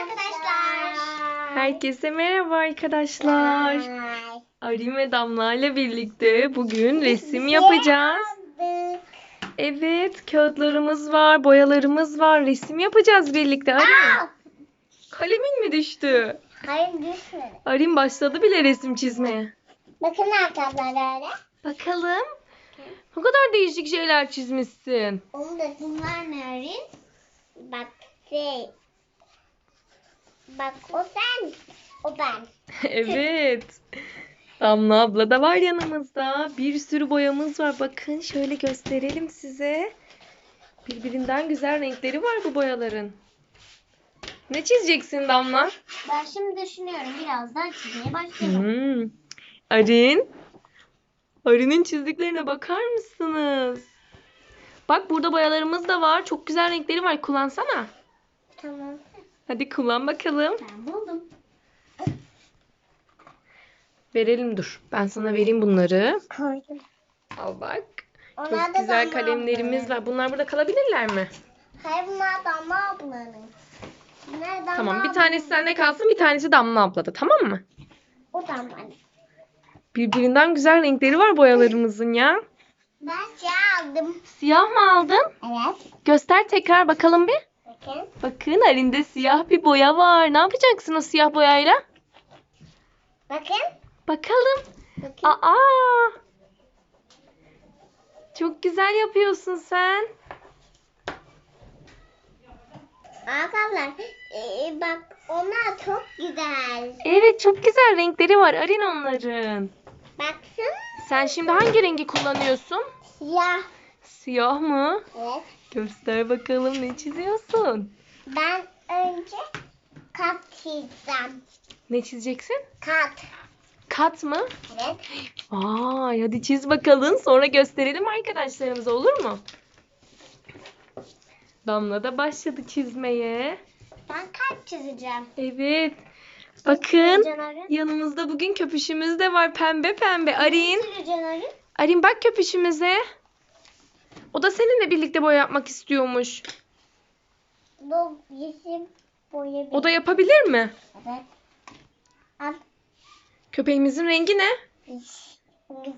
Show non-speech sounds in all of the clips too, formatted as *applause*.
arkadaşlar. Herkese merhaba arkadaşlar. Arim ve Damla ile birlikte bugün resim yapacağız. Evet, kağıtlarımız var, boyalarımız var. Resim yapacağız birlikte. Arim, kalemin mi düştü? Hayır düşmedi. Arim başladı bile resim çizmeye. Bakın arkadaşlar öyle. Bakalım. Ne kadar değişik şeyler çizmişsin. Onun da bunlar nerin? Bak şey. Bak o sen. O ben. *laughs* evet. Damla abla da var yanımızda. Bir sürü boyamız var. Bakın şöyle gösterelim size. Birbirinden güzel renkleri var bu boyaların. Ne çizeceksin Damla? Ben şimdi düşünüyorum. Birazdan çizmeye başlayalım. Hmm. Arin. Arin'in çizdiklerine bakar mısınız? Bak burada boyalarımız da var. Çok güzel renkleri var. Kullansana. Tamam. Hadi kullan bakalım. Ben buldum. Verelim dur. Ben sana vereyim bunları. Koydum. Al bak. Onlar Çok da güzel Damla kalemlerimiz ablanın. var. Bunlar burada kalabilirler mi? Hayır bunlar Damla ablanın. Bunlar Damla Tamam. Bir tanesi sende kalsın, bir tanesi Damla ablada. Tamam mı? O Damla'nın. Birbirinden güzel renkleri var boyalarımızın ya. Ben şey aldım. Siyah mı aldın? Evet. Göster tekrar bakalım bir. Bakın. Bakın Arin'de siyah bir boya var. Ne yapacaksın o siyah boyayla? Bakın. Bakalım. Bakın. Aa! Çok güzel yapıyorsun sen. Arkadaşlar e, bak onlar çok güzel. Evet çok güzel renkleri var Arin onların. Baksın. Sen şimdi hangi rengi kullanıyorsun? Siyah. Siyah mı? Evet. Göster bakalım ne çiziyorsun. Ben önce kat çizeceğim. Ne çizeceksin? Kat. Kat mı? Evet. Vay hadi çiz bakalım sonra gösterelim arkadaşlarımıza olur mu? Damla da başladı çizmeye. Ben kat çizeceğim. Evet. Bakın yanımızda bugün köpüşümüz de var pembe pembe. Arin. Arin bak köpüşümüze. O da seninle birlikte boya yapmak istiyormuş. Bu yeşil boya O da yapabilir mi? Evet. Al. Köpeğimizin rengi ne?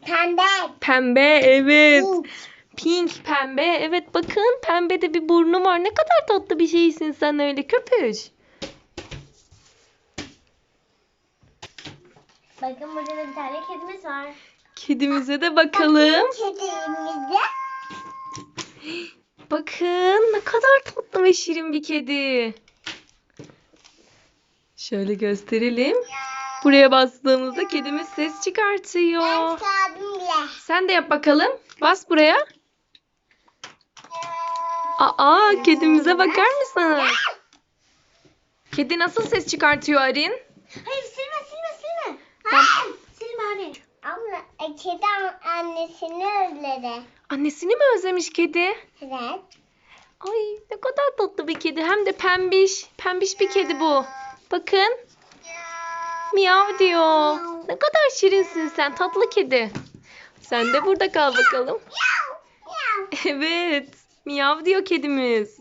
Pembe. Pembe evet. Pink. Pink pembe. Evet bakın pembede bir burnu var. Ne kadar tatlı bir şeysin sen öyle köpüş. Bakın burada da bir tane kedimiz var. Kedimize de bakalım. Kedimizde. Bakın ne kadar tatlı ve şirin bir kedi. Şöyle gösterelim. Buraya bastığımızda kedimiz ses çıkartıyor. Sen de yap bakalım. Bas buraya. Aa, kedimize bakar mısın? Kedi nasıl ses çıkartıyor Arin? Hayır silme silme silme. Hayır. Silme anne. Abla e, kedi an- annesini özledi. Annesini mi özlemiş kedi? Evet. Ay ne kadar tatlı bir kedi. Hem de pembiş. Pembiş bir kedi bu. Bakın. Miyav diyor. Ne kadar şirinsin sen. Tatlı kedi. Sen de burada kal bakalım. Evet. Miyav diyor kedimiz. *laughs*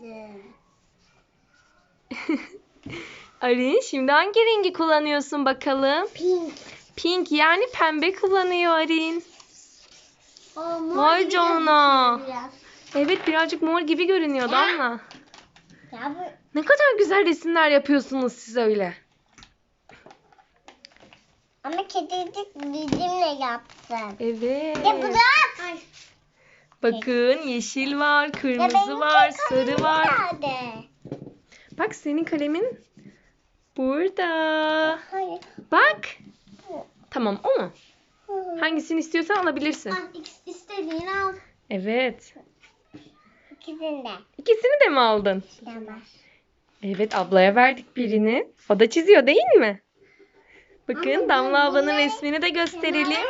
Arin şimdi hangi rengi kullanıyorsun bakalım? Pink. Pink yani pembe kullanıyor Arin. O mor Vay gibi canına. biraz. Evet birazcık mor gibi görünüyor ama. Ya bu Ne kadar güzel resimler yapıyorsunuz siz öyle. ama kedicik bizimle yapsın. Evet. Ya bu da. Ay. Bakın yeşil var, Ya kırmızı benimki var, sarı var. nerede? Bak senin kalemin burada. Hayır. Bak. Tamam o mu? Hangisini istiyorsan alabilirsin. Al istediğini al. Evet. İkisini de. İkisini de mi aldın? Tamam. Evet ablaya verdik birini. O da çiziyor değil mi? Bakın Ama Damla ablanın resmini de gösterelim.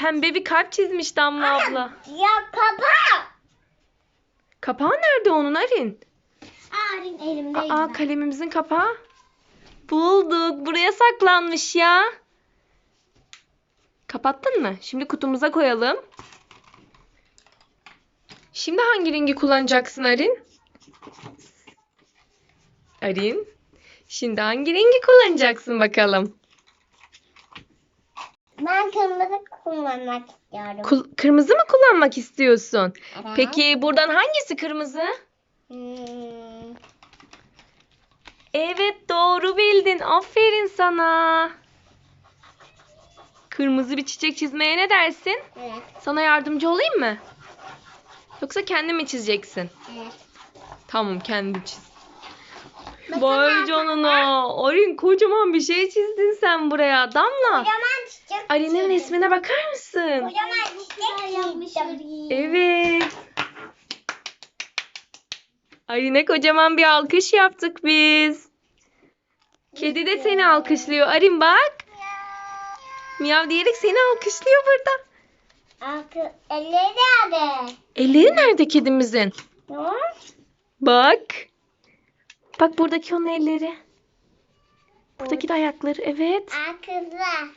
Pembe bir kalp çizmiş Damla abla. Ya kapa. Kapağı nerede onun Arin? Arin elimdeydi. Aa kalemimizin kapağı. Bulduk. Buraya saklanmış ya. Kapattın mı? Şimdi kutumuza koyalım. Şimdi hangi rengi kullanacaksın Arin? Arin. Şimdi hangi rengi kullanacaksın bakalım? Ben kırmızı kullanmak istiyorum. Kul- kırmızı mı kullanmak istiyorsun? Evet. Peki buradan hangisi kırmızı? Hmm, Evet doğru bildin. Aferin sana. Kırmızı bir çiçek çizmeye ne dersin? evet. Sana yardımcı olayım mı? Yoksa kendin mi çizeceksin? Evet. Tamam kendin çiz. Vay canına. Arin kocaman bir şey çizdin sen buraya. Damla. Kocaman çiçek Arin'in resmine bakar mısın? Kocaman çiçek. Evet. Arin'e kocaman bir alkış yaptık biz. Kedi de seni alkışlıyor. Arin bak. Miyav diyerek seni alkışlıyor burada. Akı, elleri nerede? Elleri nerede kedimizin? Ne? Bak. Bak buradaki onun elleri. Buradaki de ayakları. Evet. Akıllı.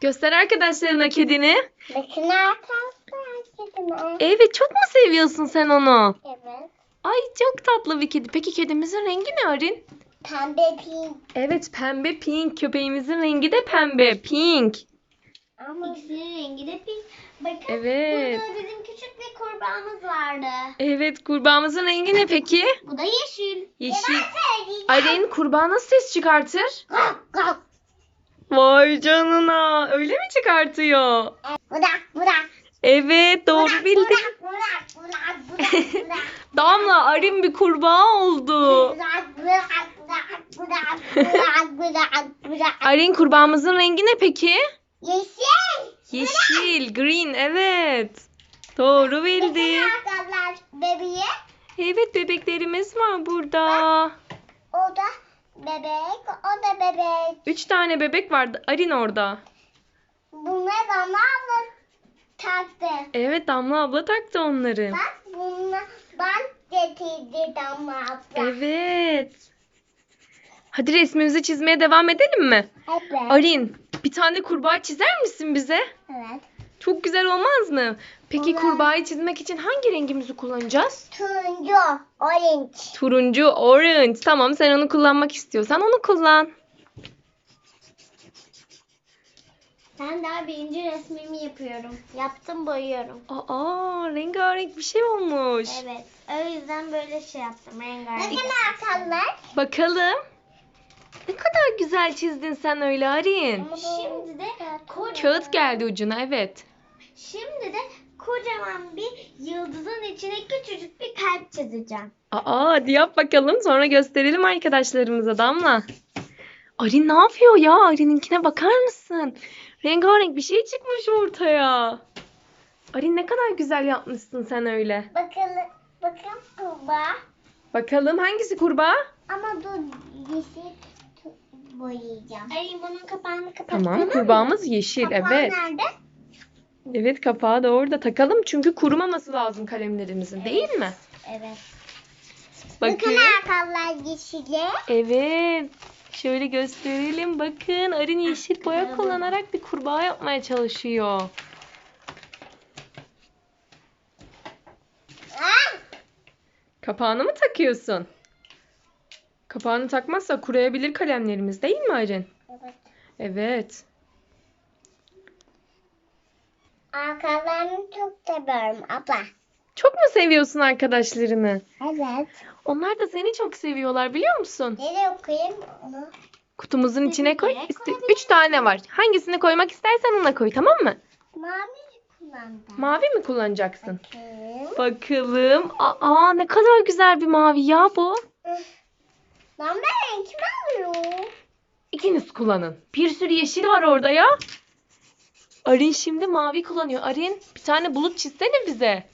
Göster arkadaşlarına kedini. Bakın arkadaşlar kedime. Evet çok mu seviyorsun sen onu? Evet. Ay çok tatlı bir kedi. Peki kedimizin rengi ne Arin? Pembe pink. Evet pembe pink. Köpeğimizin rengi de pembe pink. Ama ikisinin rengi de pink. Bakın Evet. burada bizim küçük bir kurbağamız vardı. Evet kurbağamızın rengi ne peki? Bu da yeşil. Yeşil. Arin kurbağa nasıl ses çıkartır? Kalk kalk. Vay canına. Öyle mi çıkartıyor? Bırak bırak. Evet doğru bildin. Bırak bırak bırak bırak bırak. *laughs* Damla Arin bir kurbağa oldu. Arin kurbağamızın rengi ne peki? Yeşil. Yeşil, green evet. Doğru arkadaşlar bebeğe. Evet bebeklerimiz var burada. O da bebek. O da bebek. Üç tane bebek vardı. Arin orada. Bunlar bana abla taktı. Evet Damla abla taktı onları. Bak bunlar ben getirdi Damla abla. Evet. Hadi resmimizi çizmeye devam edelim mi? Evet. Arin bir tane kurbağa çizer misin bize? Evet. Çok güzel olmaz mı? Peki Olur. kurbağayı çizmek için hangi rengimizi kullanacağız? Turuncu, orange. Turuncu, orange. Tamam sen onu kullanmak istiyorsan onu kullan. Ben daha birinci resmimi yapıyorum. Yaptım boyuyorum. Aa rengarenk bir şey olmuş. Evet. O yüzden böyle şey yaptım. Rengarenk. Bakın arkadaşlar. Bakalım. Ne kadar güzel çizdin sen öyle Arin. Şimdi de kocaman, Kağıt geldi ucuna evet. Şimdi de kocaman bir yıldızın içine küçücük bir kalp çizeceğim. Aa hadi yap bakalım sonra gösterelim arkadaşlarımıza Damla. Arin ne yapıyor ya? Arin'inkine bakar mısın? Rengarenk bir şey çıkmış ortaya. Arin ne kadar güzel yapmışsın sen öyle. Bakalım, bakın kurbağa. Bakalım hangisi kurbağa? Ama dur yeşil boyayacağım. Ay bunun kapağını kapat. Tamam kurbağamız yeşil Kapağı evet. nerede? Evet kapağı da orada takalım çünkü kurumaması lazım kalemlerimizin değil mi? Evet. Bakın. Bakın arkadaşlar yeşile. Evet. Şöyle gösterelim. Bakın Arin yeşil boya kullanarak bir kurbağa yapmaya çalışıyor. Kapağını mı takıyorsun? Kapağını takmazsa kuruyabilir kalemlerimiz değil mi Arin? Evet. Evet. Arkalarını çok seviyorum abla. Çok mu seviyorsun arkadaşlarını? Evet. Onlar da seni çok seviyorlar biliyor musun? Nereye koyayım onu? Kutumuzun içine koy. Nereye koyabilirim? üç tane var. Hangisini koymak istersen ona koy tamam mı? Mavi kullandım. Mavi mi kullanacaksın? Bakın. Bakalım. Aa ne kadar güzel bir mavi ya bu. Lan ben renk mi alıyorum? İkiniz kullanın. Bir sürü yeşil var orada ya. Arin şimdi mavi kullanıyor. Arin bir tane bulut çizsene bize.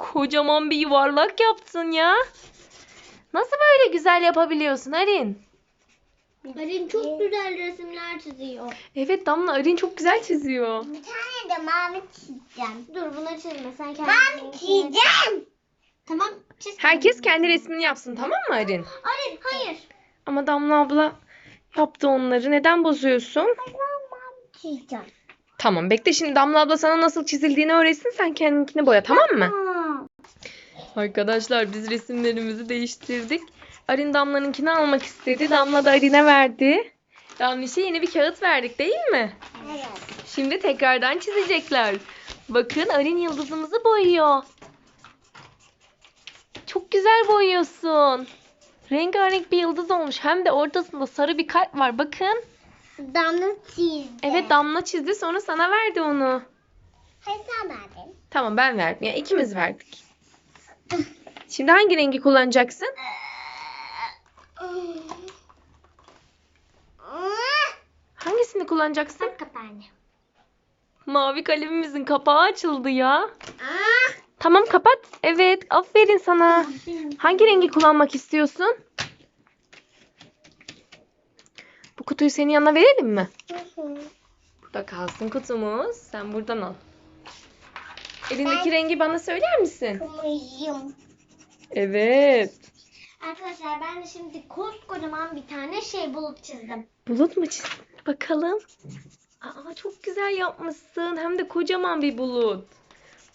Kocaman bir yuvarlak yaptın ya. Nasıl böyle güzel yapabiliyorsun Arin? Arin çok güzel resimler çiziyor. Evet Damla Arin çok güzel çiziyor. Bir tane de mavi çizeceğim. Dur bunu çizme sen kendin. Mavi çizeceğim. Tamam çiz. Herkes kendi resmini yapsın tamam mı Arin? Arin hayır. Ama Damla abla yaptı onları. Neden bozuyorsun? Ben mavi çizeceğim. Tamam bekle şimdi Damla abla sana nasıl çizildiğini öğretsin sen kendininkini boya tamam mı? Aa, Arkadaşlar biz resimlerimizi değiştirdik. Arin Damla'nınkini almak istedi. Damla da Arin'e verdi. Damliş'e yeni bir kağıt verdik değil mi? Evet. Şimdi tekrardan çizecekler. Bakın Arin yıldızımızı boyuyor. Çok güzel boyuyorsun. Rengarenk bir yıldız olmuş. Hem de ortasında sarı bir kalp var. Bakın. Damla çizdi. Evet Damla çizdi sonra sana verdi onu. Hayır sen verdin. Tamam ben verdim. Ya ikimiz verdik. Şimdi hangi rengi kullanacaksın? Hangisini kullanacaksın? Kapağını. Mavi kalemimizin kapağı açıldı ya. Tamam kapat. Evet aferin sana. Hangi rengi kullanmak istiyorsun? Bu kutuyu senin yanına verelim mi? Burada kalsın kutumuz. Sen buradan al. Elindeki rengi bana söyler misin? Kırmızıyım. Evet. Arkadaşlar ben de şimdi koskocaman bir tane şey bulut çizdim. Bulut mu çizdin? Bakalım. Aa, çok güzel yapmışsın. Hem de kocaman bir bulut.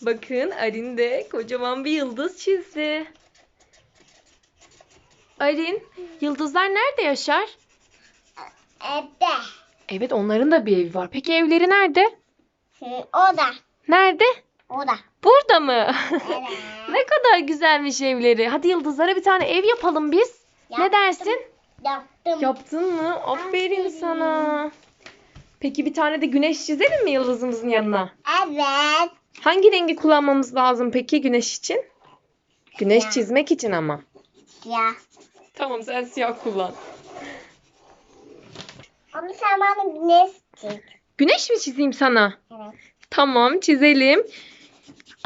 Bakın Arin de kocaman bir yıldız çizdi. Arin, yıldızlar nerede yaşar? Evde. Evet onların da bir evi var. Peki evleri nerede? O da. Nerede? O da. Burada mı? Evet. *laughs* ne kadar güzelmiş evleri. Hadi yıldızlara bir tane ev yapalım biz. Ne Yaptım. dersin? Yaptım. Yaptın mı? Aferin Aferin. sana. Peki bir tane de güneş çizelim mi yıldızımızın yanına? Evet. Hangi rengi kullanmamız lazım peki güneş için? Güneş Siyah. çizmek için ama. Ya. Tamam sen siyah kullan. Ama sen bana güneş çiz. Güneş mi çizeyim sana? Evet. Tamam çizelim.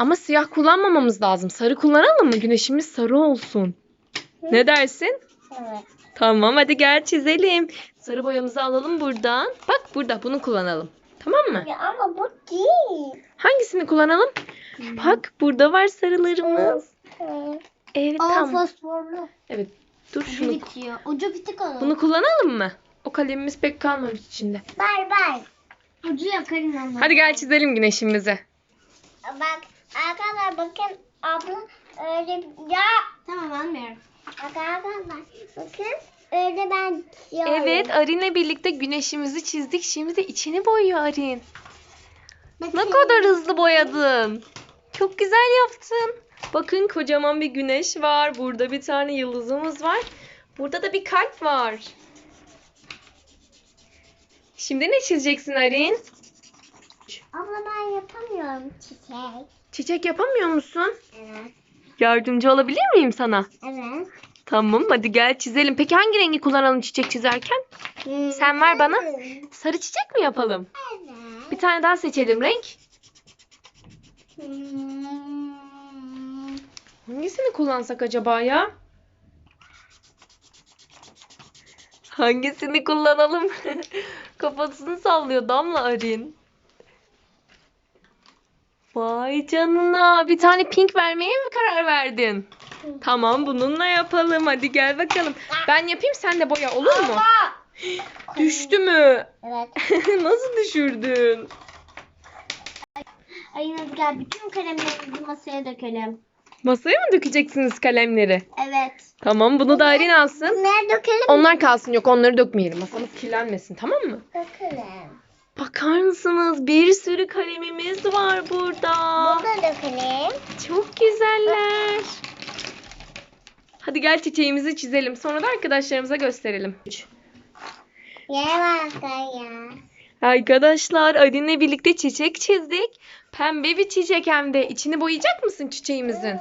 Ama siyah kullanmamamız lazım. Sarı kullanalım mı? Güneşimiz sarı olsun. Ne dersin? Evet. Tamam hadi gel çizelim. Sarı boyamızı alalım buradan. Bak burada bunu kullanalım. Tamam mı? Ya ama bu değil. Hangisini kullanalım? Bak burada var sarılarımız. Hı. Evet Aa tamam. fosforlu. Evet dur Ucu şunu. bitiyor. Ucu bitik onun. Bunu kullanalım mı? O kalemimiz pek kalmamış içinde. Bay bay. Ucu yakarım ama. Hadi gel çizelim güneşimizi. Bak arkadaşlar bakın abla öyle ya. Tamam anlıyorum. Arkadaşlar bakın öyle ben çiziyorum. Evet Arin'le birlikte güneşimizi çizdik. Şimdi de içini boyuyor Arin. Bakın. Ne kadar hızlı boyadın. Çok güzel yaptın. Bakın kocaman bir güneş var. Burada bir tane yıldızımız var. Burada da bir kalp var. Şimdi ne çizeceksin Arin? Abla ben yapamıyorum çiçek. Çiçek yapamıyor musun? Evet. Yardımcı olabilir miyim sana? Evet. Tamam hadi gel çizelim. Peki hangi rengi kullanalım çiçek çizerken? Sen ver bana. Sarı çiçek mi yapalım? Evet. Bir tane daha seçelim renk. Hmm. Hangisini kullansak acaba ya? Hangisini kullanalım? *laughs* Kafasını sallıyor Damla Arin. Vay canına. Bir tane pink vermeye mi karar verdin? Tamam bununla yapalım. Hadi gel bakalım. Ben yapayım sen de boya olur mu? Düştü mü? Evet. *laughs* Nasıl düşürdün? Ay hadi gel bütün kalemlerimizi masaya dökelim. Masaya mı dökeceksiniz kalemleri? Evet. Tamam bunu da Arin alsın. Bunları dökelim. Onlar kalsın yok onları dökmeyelim. Masamız kirlenmesin tamam mı? Dökelim. Bakar mısınız? Bir sürü kalemimiz var burada. Bunu da dökelim. Çok güzeller. Hadi gel çiçeğimizi çizelim. Sonra da arkadaşlarımıza gösterelim. Bak ya. Arkadaşlar Arin'le birlikte çiçek çizdik. Pembe bir çiçek hem de. İçini boyayacak mısın çiçeğimizin?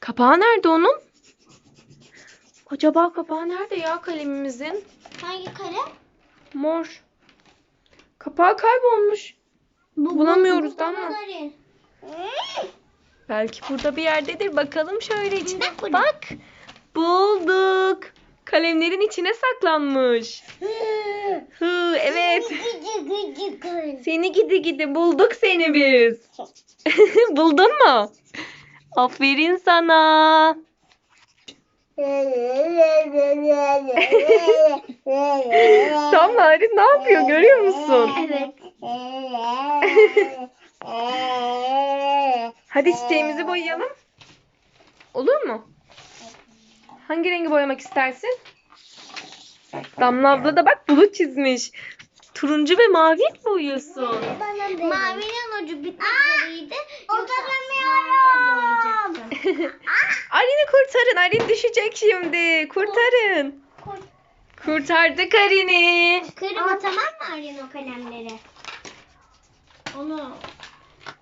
Kapağı nerede onun? Acaba kapağı nerede ya kalemimizin? Hangi kalem? Mor. Kapağı kaybolmuş. Bulamıyoruz da ama. Belki burada bir yerdedir. Bakalım şöyle içine. Bak. Bulduk. Kalemlerin içine saklanmış. Hı, evet. Seni gidi gidi bulduk seni biz. *laughs* *laughs* Buldun mu? Aferin sana. *laughs* Tam Narin ne yapıyor görüyor musun? Evet. *laughs* Hadi çiçeğimizi boyayalım. Olur mu? Hangi rengi boyamak istersin? Damla abla da bak bulut çizmiş. Turuncu ve mavi mi boyuyorsun? Mavinin ucu bitmek üzereydi. Boyayacaktım. Arin'i kurtarın. Arin düşecek şimdi. Kurtarın. Kurtardık Arin'i. Kırma tamam mı Aryan o kalemleri? Onu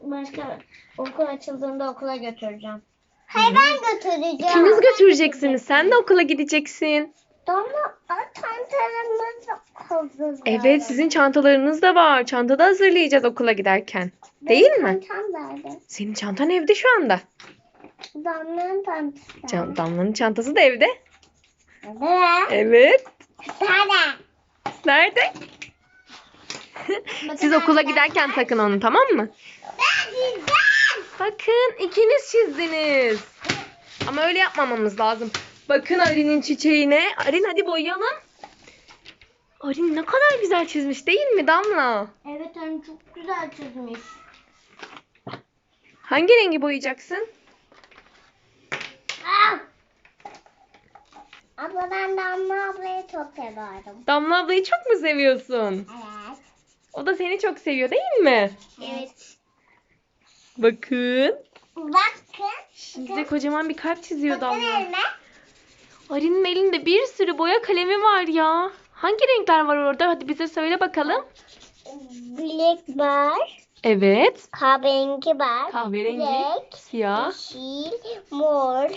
başka okul açıldığında okula götüreceğim. Hayır ben götüreceğim. İkiniz götüreceksiniz. Sen de okula gideceksin. Ama çantalarımız hazır. Evet sizin çantalarınız da var. Çantada hazırlayacağız okula giderken. Değil mi? Çantam nerede? Senin çantan evde şu anda. Damla'nın çantası. Can, Damla'nın çantası da evde. Nerede? Evet. Nerede? Nerede? Siz okula giderken takın onu tamam mı? Ben gideceğim. Bakın ikiniz çizdiniz. Ama öyle yapmamamız lazım. Bakın Arin'in çiçeğine. Arin hadi boyayalım. Arin ne kadar güzel çizmiş değil mi Damla? Evet anne çok güzel çizmiş. Hangi rengi boyayacaksın? Aa! Abla ben Damla ablayı çok seviyorum. Damla ablayı çok mu seviyorsun? Evet. O da seni çok seviyor değil mi? Evet. Bakın. Bakın. Şimdi de kocaman bir kalp çiziyor Bakın Damla. elime. Arin'in elinde bir sürü boya kalemi var ya. Hangi renkler var orada? Hadi bize söyle bakalım. Bilek var. Evet. Kahverengi var. Kahverengi, Bilek. siyah. Yeşil. Mor.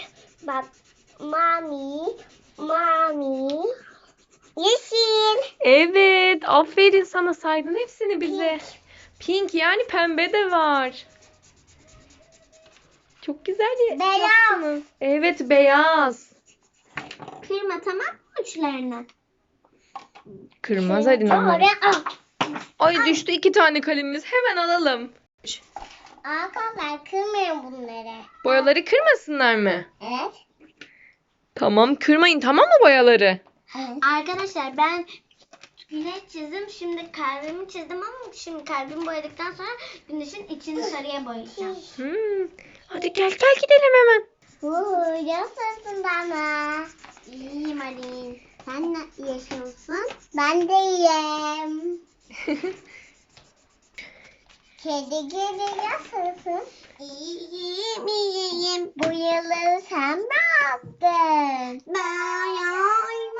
Bak. Mami. Mami. Yeşil. Evet. Aferin sana saydın hepsini bize. Pink. Pink yani pembe de var. Çok güzel ya- Beyaz. yaptınız. Evet beyaz. Kırma tamam mı uçlarını? Kırmaz Arin onları. Oraya al. Ay düştü iki tane kalemimiz. Hemen alalım. Arkadaşlar kırmayın bunları. Boyaları kırmasınlar mı? Evet. Tamam kırmayın tamam mı boyaları? Arkadaşlar ben güneş çizdim. Şimdi kalbimi çizdim ama şimdi kalbimi boyadıktan sonra güneşin içini sarıya boyayacağım. Hmm. Hadi gel gel gidelim hemen. Uuu yaşasın bana. İyiyim Alin. Sen ne yaşıyorsun? Ben de iyiyim. *laughs* Kedi kedi yaşasın. İyiyim iyiyim. Bu yılları sen mi aldın? Ben almadım.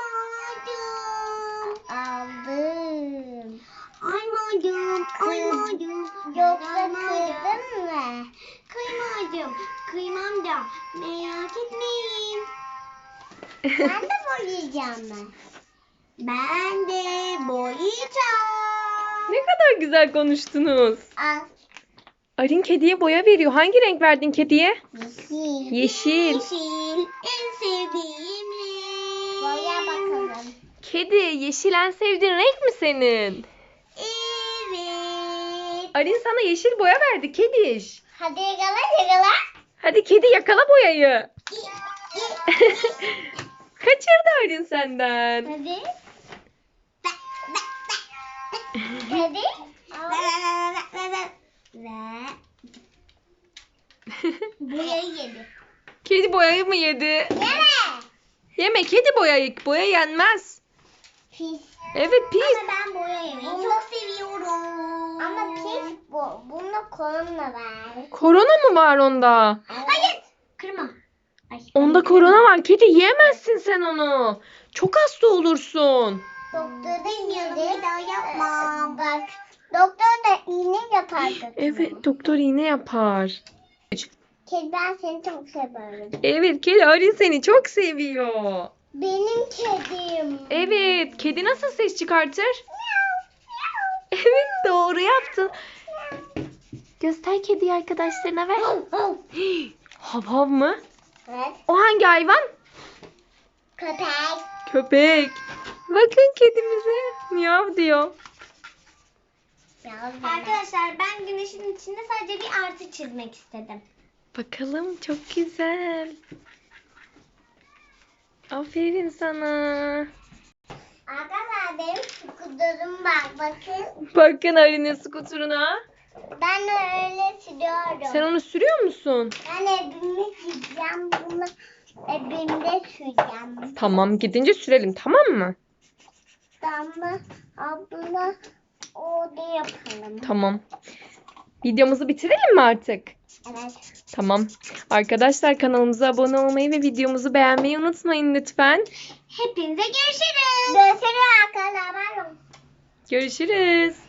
Ben de boyayacağım ben. Ben de boyayacağım. ne kadar güzel konuştunuz. Al. Arin kediye boya veriyor. Hangi renk verdin kediye? Yeşil. Yeşil. Yeşil. En sevdiğim renk. Boya bakalım. Kedi yeşil en sevdiğin renk mi senin? Evet. Arin sana yeşil boya verdi kediş. Hadi yakala yakala. Hadi kedi yakala boyayı. *laughs* Kaçırdı Arin senden. Hadi. Hadi. Ve boyayı yedi. kedi boyayı mı yedi? Yeme. Yeme kedi boyayı. Boya yenmez. Pis. Evet pis. Ama ben boya yemeyi çok seviyorum. Ama pis bu. Bunda korona var. Korona mı var onda? Hayır. Kırma. Ay, Onda korona var. Kedi yiyemezsin sen onu. Çok hasta olursun. Doktor da yedi. Bir daha yapmam. Bak. Doktor da iğne yapar. Evet doktor iğne yapar. Kedi ben seni çok seviyorum. Evet kedi Arin seni çok seviyor. Benim kedim. Evet kedi nasıl ses çıkartır? Evet doğru yaptın. Göster kediyi arkadaşlarına ver. Hav *gasps* hav mı? Evet. O hangi hayvan? Köpek. Köpek. Bakın kedimize. Miyav diyor. Arkadaşlar ben güneşin içinde sadece bir artı çizmek istedim. Bakalım çok güzel. Aferin sana. Arkadaşlar benim skuterim var bakın. Bakın Arin'in skuturuna. Ben öyle sürüyorum. Sen onu sürüyor musun? Ben evime gideceğim bunu evimde süreceğim. Tamam gidince sürelim tamam mı? Damla abla orada yapalım. Tamam. Videomuzu bitirelim mi artık? Evet. Tamam. Arkadaşlar kanalımıza abone olmayı ve videomuzu beğenmeyi unutmayın lütfen. Hepinize görüşürüz. Görüşürüz arkadaşlar. Görüşürüz.